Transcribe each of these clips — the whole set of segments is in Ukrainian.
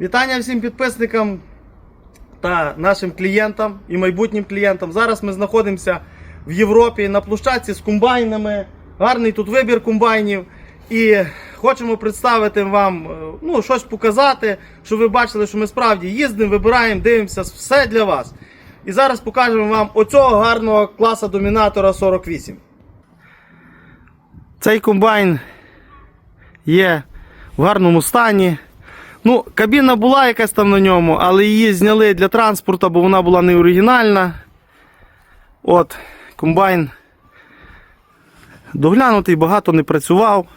Вітання всім підписникам та нашим клієнтам і майбутнім клієнтам. Зараз ми знаходимося в Європі на площадці з комбайнами. Гарний тут вибір комбайнів. І хочемо представити вам, е, ну, щось показати, щоб ви бачили, що ми справді їздимо, вибираємо, дивимося, все для вас. І зараз покажемо вам оцього гарного класа домінатора 48. Цей комбайн є в гарному стані. Ну, кабіна була якась там на ньому, але її зняли для транспорту, бо вона була не оригінальна. От, комбайн доглянутий, багато не працював.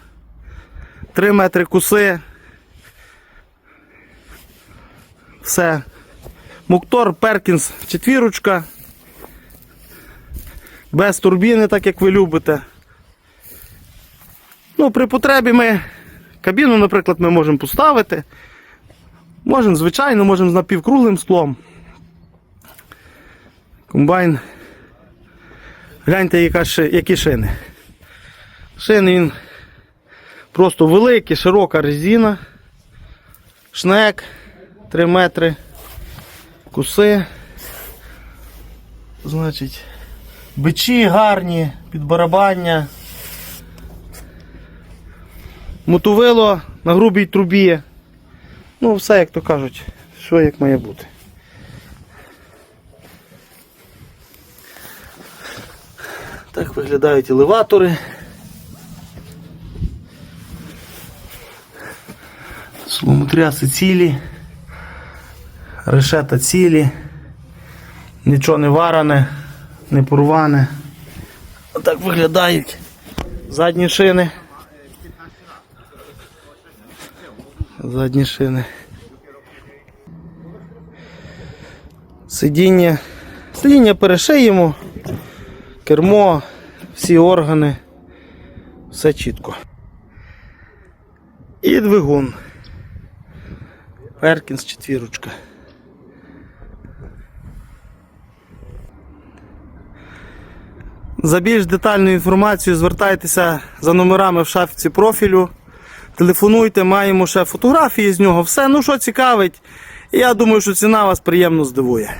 3 метри куси. Все. Муктор Перкінс четвірочка. Без турбіни, так як ви любите. Ну, при потребі ми кабіну, наприклад, ми можемо поставити. Можемо, звичайно, можемо з напівкруглим склом. Комбайн. Гляньте, яка які шини. Шини він просто великий, широка резина. Шнек 3 метри. Куси. Значить, бичі гарні, підбарабання. Мотовило на грубій трубі. Ну, все, як то кажуть, що як має бути. Так виглядають елеватори. Сломотряси цілі, решета цілі, нічого не варане, не порване. Отак виглядають задні шини. Задні шини. Сидіння. Сидіння перешиємо, кермо, всі органи, все чітко. І двигун. Перкінс четвірочка. За більш детальну інформацію звертайтеся за номерами в шафці профілю. Телефонуйте, маємо ще фотографії з нього. Все, ну що цікавить. Я думаю, що ціна вас приємно здивує.